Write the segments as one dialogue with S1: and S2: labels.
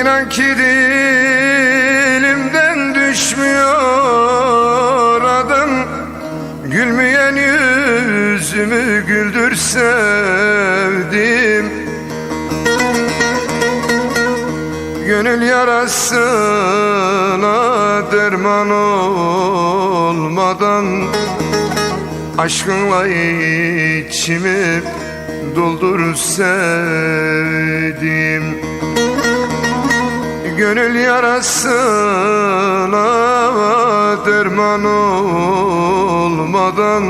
S1: İnan ki dilimden düşmüyor adım Gülmeyen yüzümü güldür sevdim. Gönül yarasına derman olmadan Aşkınla içimi doldur sevdim Gönül yarasına derman olmadan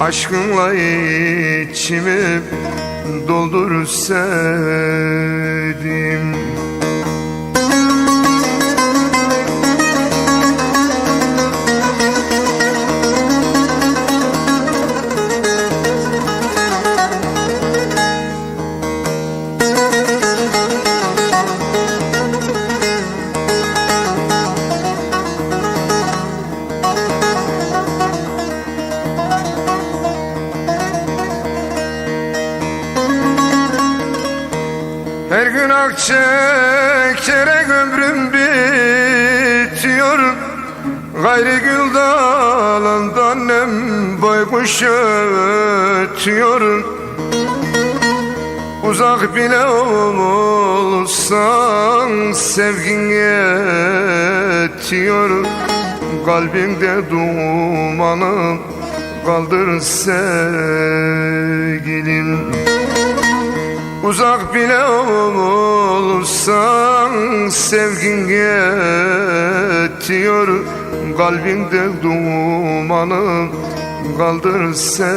S1: Aşkınla içimi doldur sevdim Her gün ak çekerek ömrüm bitiyor. Gayrı gül dalında annem baykuş ötüyor. Uzak bile olsan sevgin yetiyor. Kalbimde dumanı kaldır sevgilim Uzak bile olsan sevgin yetiyor. Kalbinde dumanı kaldır sevgilim